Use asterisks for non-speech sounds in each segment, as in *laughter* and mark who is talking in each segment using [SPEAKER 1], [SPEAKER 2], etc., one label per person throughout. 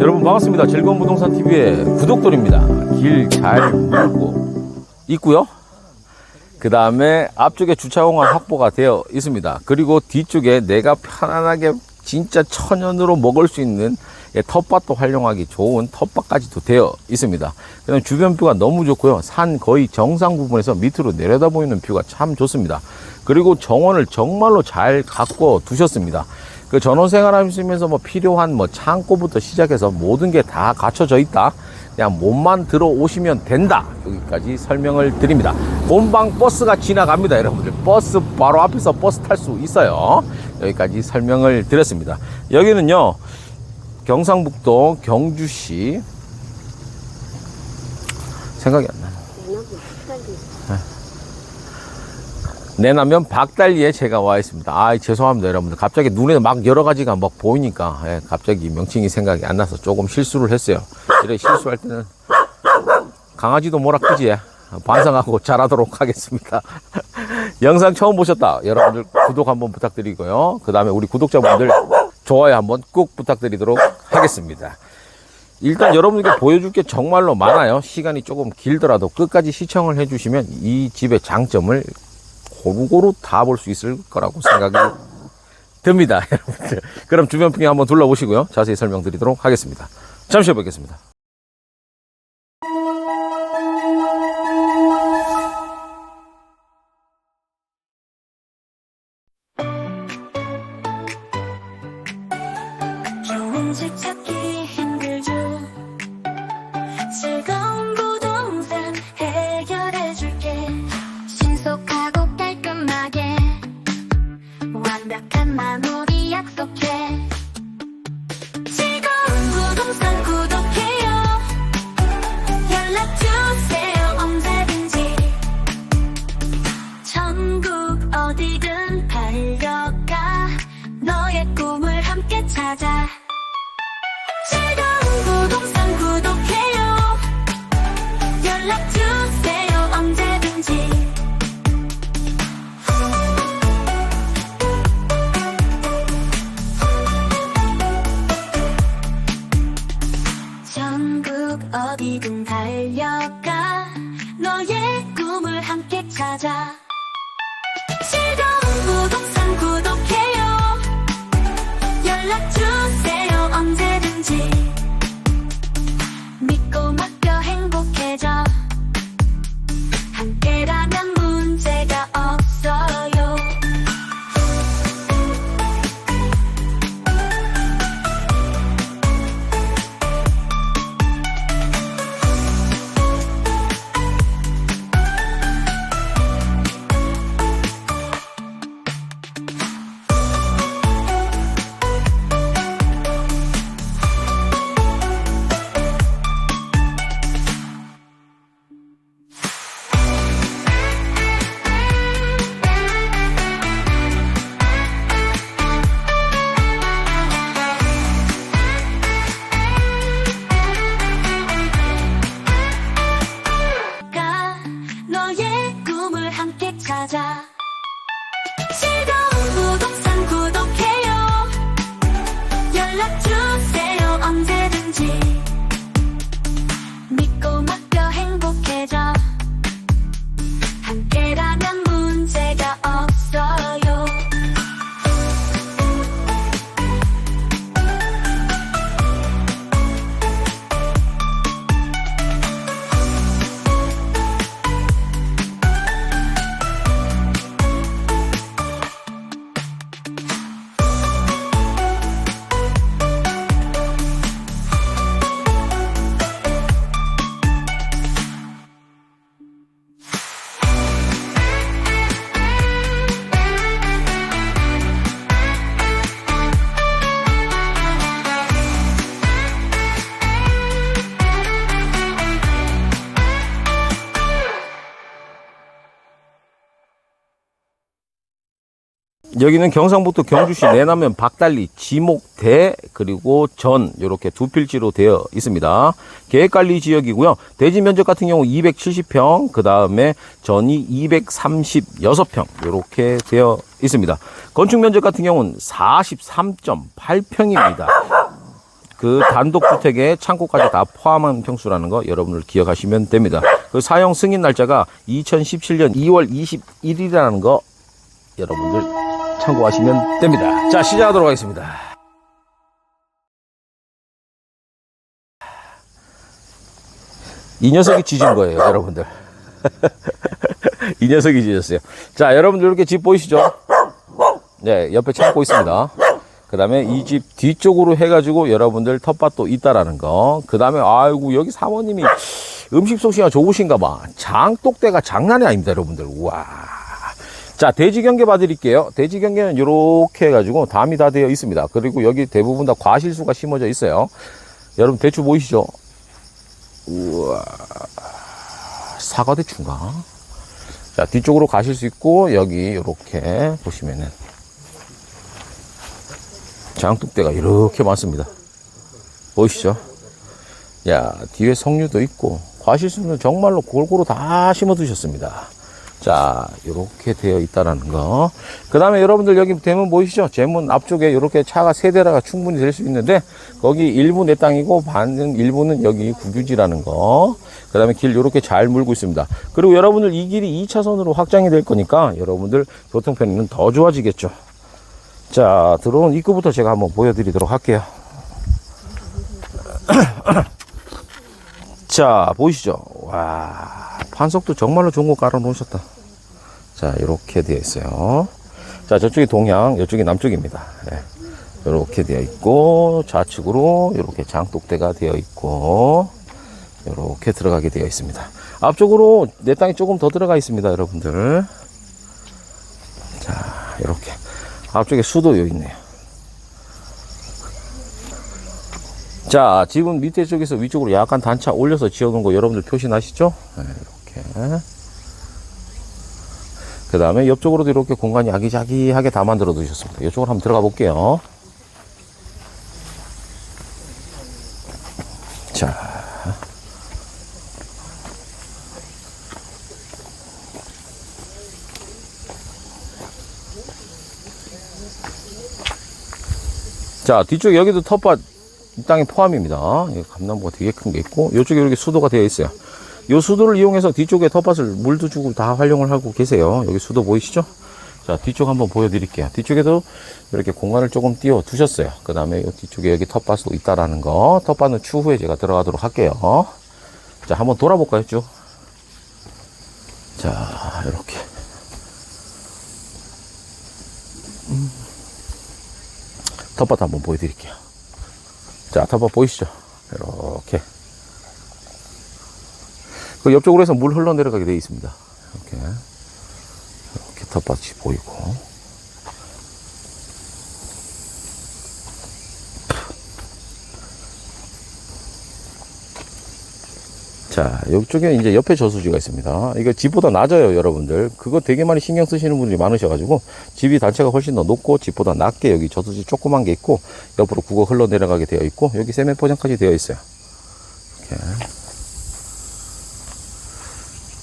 [SPEAKER 1] 여러분 반갑습니다. 즐거운 부동산 TV의 구독돌입니다. 길잘 물고 있고요. 그 다음에 앞쪽에 주차 공간 확보가 되어 있습니다. 그리고 뒤쪽에 내가 편안하게 진짜 천연으로 먹을 수 있는 예, 텃밭도 활용하기 좋은 텃밭까지도 되어 있습니다. 그다음 주변 뷰가 너무 좋고요. 산 거의 정상 부분에서 밑으로 내려다 보이는 뷰가 참 좋습니다. 그리고 정원을 정말로 잘 가꿔 두셨습니다. 그 전원 생활하시면서 뭐 필요한 뭐 창고부터 시작해서 모든 게 다 갖춰져 있다. 그냥 몸만 들어오시면 된다. 여기까지 설명을 드립니다. 본방 버스가 지나갑니다. 여러분들. 버스 바로 앞에서 버스 탈 수 있어요. 여기까지 설명을 드렸습니다. 여기는요. 경상북도 경주시 생각이 안 나 내나면 박달리에 제가 와 있습니다. 아, 죄송합니다, 여러분들. 갑자기 눈에 막 여러 가지가 막 보이니까, 예, 갑자기 명칭이 생각이 안 나서 조금 실수를 했어요. 이래 실수할 때는 강아지도 크지? 예. 반성하고 *laughs* 잘하도록 하겠습니다. *laughs* 영상 처음 보셨다. 여러분들 구독 한번 부탁드리고요. 그 다음에 우리 구독자분들 좋아요 한번 꼭 부탁드리도록 하겠습니다. 일단 여러분들께 보여줄 게 정말로 많아요. 시간이 조금 길더라도 끝까지 시청을 해주시면 이 집의 장점을 고루고루 다 볼 수 있을 거라고 생각이 듭니다. *laughs* 여러분들. 그럼 주변 풍경 한번 둘러보시고요. 자세히 설명드리도록 하겠습니다. 잠시 후에 뵙겠습니다.
[SPEAKER 2] 완벽한 마무리 약속해? 즐거운 부동산 함
[SPEAKER 1] 여기는 경상북도 경주시 *laughs* 내남면 박달리 지목대 그리고 전 이렇게 두 필지로 되어 있습니다. 계획관리 지역이고요. 대지 면적 같은 경우 270평 그 다음에 전이 236평 이렇게 되어 있습니다. 건축 면적 같은 경우는 43.8평입니다. 그 단독주택에 창고까지 다 포함한 평수라는 거 여러분들 기억하시면 됩니다. 그 사용 승인 날짜가 2017년 2월 21일이라는 거 여러분들 참고하시면 됩니다. 자, 시작하도록 하겠습니다. 이 녀석이 짖은 거예요, 여러분들. *laughs* 이 녀석이 짖었어요. 자, 여러분들 이렇게 집 보이시죠? 네, 옆에 창고 있습니다. 그 다음에 이 집 뒤쪽으로 해가지고 여러분들 텃밭도 있다라는 거. 그 다음에, 아이고, 여기 사모님이 음식 솜씨가 좋으신가 봐. 장독대가 장난이 아닙니다, 여러분들. 우와. 자, 돼지 경계 봐드릴게요. 돼지 경계는 이렇게 해가지고 담이 다 되어 있습니다. 그리고 여기 대부분 다 과실수가 심어져 있어요. 여러분, 대추 보이시죠? 우와. 사과 대추인가? 자, 뒤쪽으로 가실 수 있고, 여기 이렇게 보시면은 장독대가 이렇게 많습니다. 보이시죠? 야, 뒤에 석류도 있고, 과실수는 정말로 골고루 다 심어 두셨습니다. 자, 이렇게 되어 있다라는 거. 그 다음에 여러분들 여기 대문 보이시죠? 제문 앞쪽에 이렇게 차가 세 대라가 충분히 될 수 있는데, 거기 일부 내 땅이고, 반은, 일부는 여기 국유지라는 거. 그 다음에 길 이렇게 잘 물고 있습니다. 그리고 여러분들 이 길이 2차선으로 확장이 될 거니까, 여러분들 교통편은 더 좋아지겠죠. 자, 들어온 입구부터 제가 한번 보여드리도록 할게요. *clears throat* 자, 보이시죠? 와, 판석도 정말로 좋은 거 깔아 놓으셨다. 자, 이렇게 되어 있어요. 자, 저쪽이 동양, 이쪽이 남쪽입니다. 이렇게 되어 있고, 좌측으로 이렇게 장독대가 되어 있고, 이렇게 들어가게 되어 있습니다. 앞쪽으로 내 땅이 조금 더 들어가 있습니다, 여러분들. 자, 이렇게. 앞쪽에 수도 여기 있네요. 자, 집은 밑에 쪽에서 위쪽으로 약간 단차 올려서 지어놓은 거 여러분들 표시나시죠? 네, 이렇게. 그 다음에 옆쪽으로도 이렇게 공간이 아기자기하게 다 만들어 두셨습니다. 이쪽으로 한번 들어가 볼게요. 자. 자, 뒤쪽에 여기도 텃밭 이 땅에 포함입니다. 감나무가 되게 큰 게 있고, 이쪽에 이렇게 수도가 되어 있어요. 이 수도를 이용해서 뒤쪽에 텃밭을 물도 주고 다 활용을 하고 계세요. 여기 수도 보이시죠? 자, 뒤쪽 한번 보여드릴게요. 뒤쪽에도 이렇게 공간을 조금 띄워 두셨어요. 그 다음에 뒤쪽에 여기 텃밭도 있다라는 거. 텃밭은 추후에 제가 들어가도록 할게요. 자, 한번 돌아볼까요, 쭉? 자, 이렇게. 음. 텃밭 한번 보여드릴게요. 자, 텃밭 보이시죠? 이렇게. 그 옆쪽으로 해서 물 흘러내려가게 되어 있습니다. 이렇게. 이렇게 텃밭이 보이고. 자, 이쪽에 이제 옆에 저수지가 있습니다. 이거 집보다 낮아요, 여러분들. 그거 되게 많이 신경 쓰시는 분들이 많으셔가지고, 집이 단체가 훨씬 더 높고, 집보다 낮게 여기 저수지 조그만 게 있고, 옆으로 국어 흘러내려가게 되어 있고, 여기 세면 포장까지 되어 있어요. 이렇게.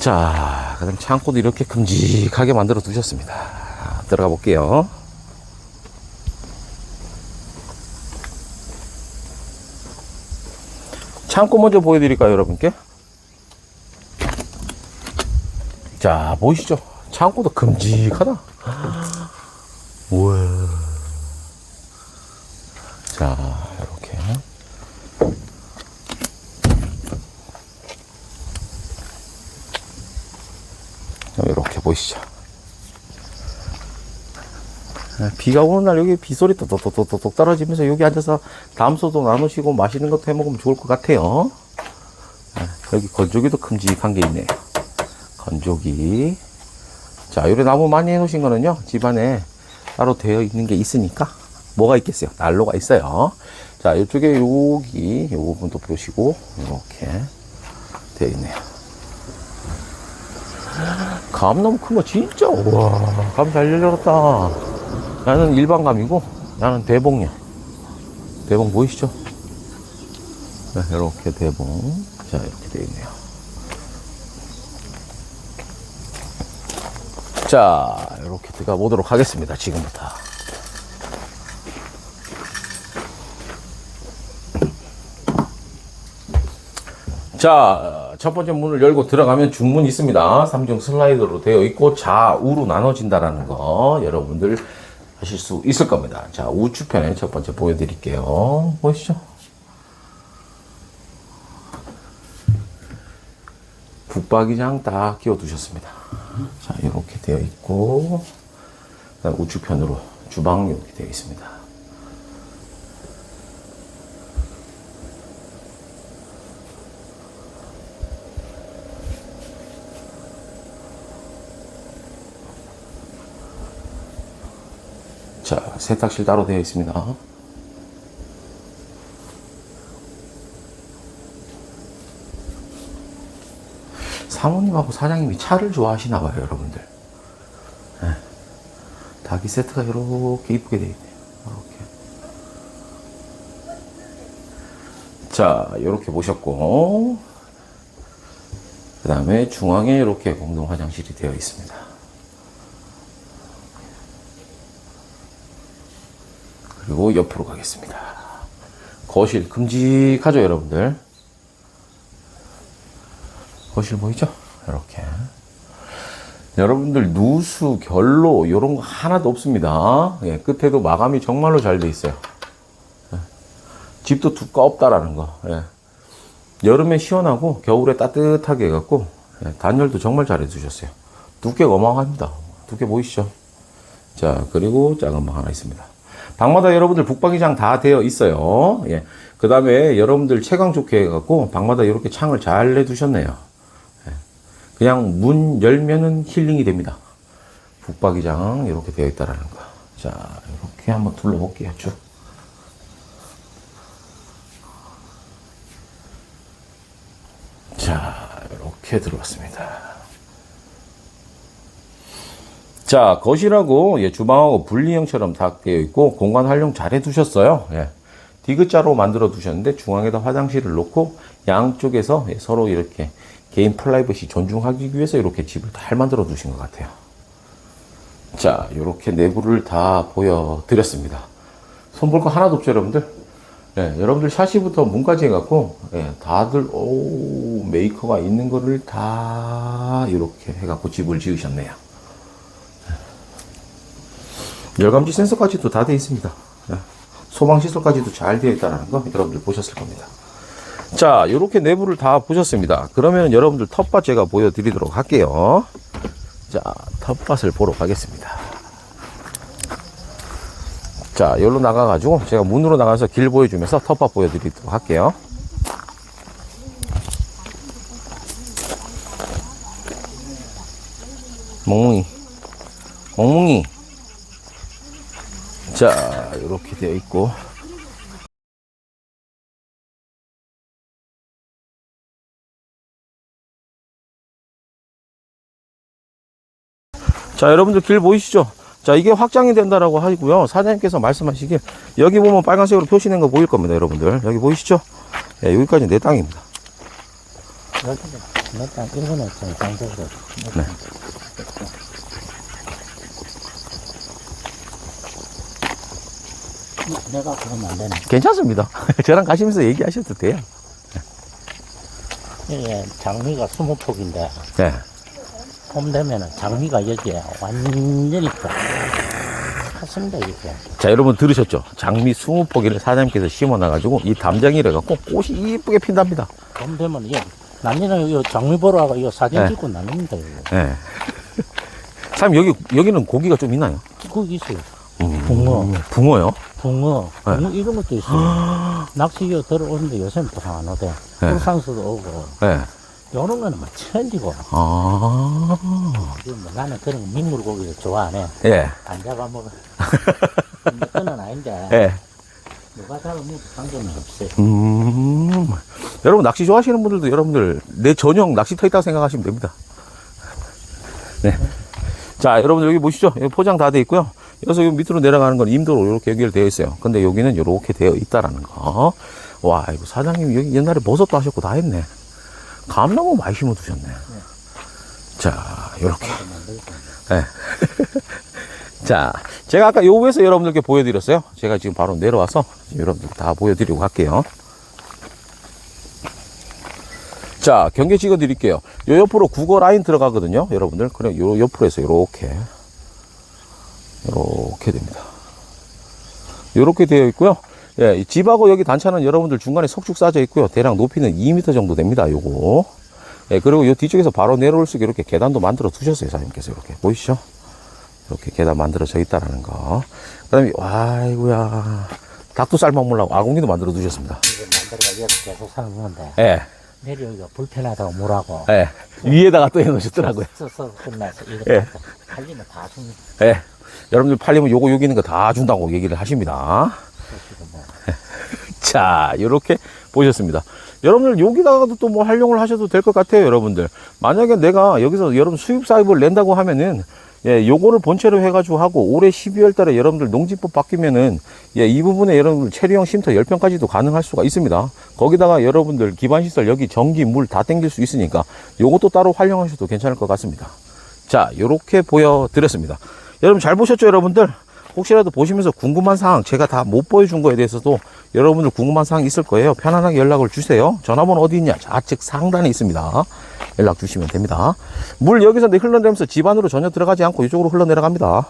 [SPEAKER 1] 자, 그 다음 창고도 이렇게 큼직하게 만들어 두셨습니다. 들어가 볼게요. 창고 먼저 보여드릴까요, 여러분께? 자, 보이시죠? 창고도 큼직하다. 우와. 자, 이렇게. 이렇게 보이시죠? 네, 비가 오는 날 여기 비소리 똑똑똑똑똑 떨어지면서 여기 앉아서 담소도 나누시고 맛있는 것도 해 먹으면 좋을 것 같아요. 네, 여기 건조기도 큼직한 게 있네요. 건조기. 자, 요래 나무 많이 해 놓으신 거는요, 집안에 따로 되어 있는 게 있으니까, 뭐가 있겠어요? 난로가 있어요. 자, 이쪽에 여기, 요 부분도 보시고, 이렇게 되어 있네요. 감 너무 큰 거 진짜 우와 감 잘 열렸다. 나는 일반 감이고 나는 대봉이야. 대봉 보이시죠? 자, 이렇게 대봉. 자 이렇게 되어 있네요. 자 이렇게 들어가 보도록 하겠습니다 지금부터. 자 첫 번째 문을 열고 들어가면 중문이 있습니다. 3중 슬라이더로 되어 있고 좌우로 나눠진다라는 거 여러분들 하실 수 있을 겁니다. 자, 우측편에 첫 번째 보여드릴게요. 보이시죠? 북박이장 딱 끼워 두셨습니다. 자, 이렇게 되어 있고, 우측편으로 주방 이렇게 되어 있습니다. 자, 세탁실 따로 되어 있습니다. 사모님하고 사장님이 차를 좋아하시나 봐요, 여러분들. 네. 닭이 세트가 이렇게 이쁘게 되어 있네요. 이렇게. 자, 이렇게 보셨고, 그 다음에 중앙에 이렇게 공동 화장실이 되어 있습니다. 그리고 옆으로 가겠습니다. 거실 큼직하죠, 여러분들? 거실 보이죠? 이렇게. 여러분들 누수, 결로 이런 거 하나도 없습니다. 예, 끝에도 마감이 정말로 잘 돼 있어요. 예. 집도 두껍다라는 거. 예. 여름에 시원하고 겨울에 따뜻하게 해갖고 예, 단열도 정말 잘 해주셨어요. 두께가 어마어마합니다. 두께 보이시죠? 자 그리고 작은 방 하나 있습니다. 방마다 여러분들 북방이장 다 되어 있어요. 예. 그 다음에 여러분들 채광 좋게 해갖고 방마다 이렇게 창을 잘 내두셨네요. 예. 그냥 문 열면은 힐링이 됩니다. 북박이장 이렇게 되어 있다라는 거. 자 이렇게 한번 둘러볼게요 쭉. 자 이렇게 들어왔습니다. 자, 거실하고 예, 주방하고 분리형처럼 다 되어 있고 공간 활용 잘 해 두셨어요. 예. 디귿자로 만들어 두셨는데 중앙에다 화장실을 놓고 양쪽에서 예, 서로 이렇게 개인 프라이버시 존중하기 위해서 이렇게 집을 잘 만들어 두신 것 같아요. 자, 이렇게 내부를 다 보여드렸습니다. 손볼 거 하나도 없죠, 여러분들? 예, 여러분들 샤시부터 문까지 해갖고, 예, 다들, 오, 메이커가 있는 거를 다 이렇게 해갖고 집을 지으셨네요. 열감지 센서까지도 다 되어 있습니다. 예. 소방시설까지도 잘 되어 있다는 거 여러분들 보셨을 겁니다. 자, 이렇게 내부를 다 보셨습니다. 그러면 여러분들 텃밭 제가 보여드리도록 할게요. 자, 텃밭을 보러 가겠습니다. 자, 여기로 나가가지고 제가 문으로 나가서 길 보여주면서 텃밭 보여드리도록 할게요. 멍뭉이. 멍뭉이. 자, 이렇게 되어 있고. 자, 여러분들 길 보이시죠? 자, 이게 확장이 된다라고 하고요. 사장님께서 말씀하시길 여기 보면 빨간색으로 표시된 거 보일 겁니다, 여러분들. 여기 보이시죠? 예, 여기까지 내 땅입니다. 네.
[SPEAKER 3] 내가 그러면 안 되네.
[SPEAKER 1] 괜찮습니다. *laughs* 저랑 가시면서 얘기하셔도 돼요.
[SPEAKER 3] 이게 장미가 스무 폭인데
[SPEAKER 1] 네.
[SPEAKER 3] 봄 되면은 장미가 여기에 완전히 쫙 탔습니다 이렇게.
[SPEAKER 1] 자, 여러분 들으셨죠? 장미 20포기를 사장님께서 심어놔가지고 이 담장이래 갖고 꽃이 이쁘게 핀답니다.
[SPEAKER 3] 봄 되면 이거 난리는 이거 장미 보러 와가 이거 사진
[SPEAKER 1] 네.
[SPEAKER 3] 찍고 난립니다 이거. *laughs*
[SPEAKER 1] 예. 사장님, 여기, 여기는 고기가 좀 있나요?
[SPEAKER 3] 거기 있어요.
[SPEAKER 1] 음,
[SPEAKER 3] 붕어.
[SPEAKER 1] 붕어요?
[SPEAKER 3] 붕어,
[SPEAKER 1] 네.
[SPEAKER 3] 붕어 이런 것도 있어요. *gasps* 낚시 이거 들어오는데 요새는 또안 오대.
[SPEAKER 1] 네.
[SPEAKER 3] 울산서도 오고.
[SPEAKER 1] 예.
[SPEAKER 3] 요런 거는 막 천지고.
[SPEAKER 1] 아,
[SPEAKER 3] 지금 뭐 나는 그런 거 민물 고기를 좋아하네.
[SPEAKER 1] 예.
[SPEAKER 3] 안 잡아먹어. 내 *laughs* 거는 아닌데.
[SPEAKER 1] 예.
[SPEAKER 3] 누가 잡으면 관계는 없어요.
[SPEAKER 1] 음. 여러분, 낚시 좋아하시는 분들도 여러분들 내 전용 낚시터 있다고 생각하시면 됩니다. 네. 자, 여러분 여기 보시죠. 여기 포장 다 돼 있고요. 여기서 여기 밑으로 내려가는 건 임도로 이렇게 연결되어 있어요. 근데 여기는 이렇게 되어 있다라는 거. 와, 이거 사장님 여기 옛날에 버섯도 하셨고 다 했네. 감나무 많이 심어 두셨네. 자, 이렇게. 네. *laughs* 자, 제가 아까 요 위에서 여러분들께 보여드렸어요. 제가 지금 바로 내려와서 여러분들 다 보여드리고 갈게요. 자, 경계 찍어 드릴게요. 요 옆으로 국어 라인 들어가거든요. 여러분들. 그래, 요 옆으로 해서 요렇게. 요렇게 됩니다. 요렇게 되어 있고요. 예, 이 집하고 여기 단차는 여러분들 중간에 석축 싸져 있고요. 대략 높이는 2m 정도 됩니다. 요거. 예, 그리고 요 뒤쪽에서 바로 내려올 수 있게 이렇게 계단도 만들어 두셨어요. 사장님께서 이렇게. 보이시죠? 이렇게 계단 만들어져 있다라는 거. 그 다음에, 아이고야. 닭도 쌀먹 물라고 아궁이도 만들어 두셨습니다.
[SPEAKER 3] 만들어가 계속
[SPEAKER 1] 예,
[SPEAKER 3] 내려오기가 불편하다고 뭐라고
[SPEAKER 1] 예. 위에다가 또 해놓으셨더라고요.
[SPEAKER 3] 써서 끝나서 이거
[SPEAKER 1] 예.
[SPEAKER 3] 팔리면 다 줍니다.
[SPEAKER 1] 예. 여러분들 팔리면 요거 여기 있는 거 다 준다고 얘기를 하십니다. *laughs* 자, 요렇게 보셨습니다. 여러분들 여기다가도 또 뭐 활용을 하셔도 될 것 같아요, 여러분들. 만약에 내가 여기서 여러분 수입 사입을 낸다고 하면은 예, 요거를 본체로 해가지고 하고 올해 12월 달에 여러분들 농지법 바뀌면은 예, 이 부분에 여러분들 체류형 쉼터 10평까지도 가능할 수가 있습니다. 거기다가 여러분들 기반시설 여기 전기, 물 다 땡길 수 있으니까 요것도 따로 활용하셔도 괜찮을 것 같습니다. 자, 요렇게 보여드렸습니다. 여러분 잘 보셨죠, 여러분들? 혹시라도 보시면서 궁금한 사항, 제가 다 못 보여준 거에 대해서도 여러분들 궁금한 사항 있을 거예요. 편안하게 연락을 주세요. 전화번호 어디 있냐? 좌측 상단에 있습니다. 연락 주시면 됩니다. 물 여기서 내 흘러내면서 집 안으로 전혀 들어가지 않고 이쪽으로 흘러내려갑니다.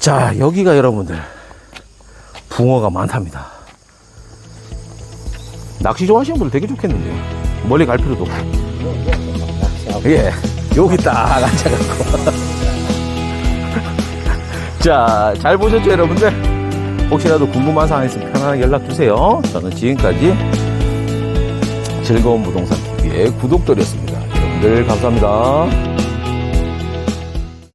[SPEAKER 1] 자, 여기가 여러분들 붕어가 많답니다. 낚시 좋아하시는 분들 되게 좋겠는데요. 멀리 갈 필요도 없고.
[SPEAKER 3] 낚시하고
[SPEAKER 1] 예, 여기 딱 앉아갖고. 자, 잘 보셨죠, 여러분들? 혹시라도 궁금한 사항 있으면 편안하게 연락 주세요. 저는 지금까지 즐거운 부동산 TV의 구독돌이었습니다. 여러분들, 감사합니다.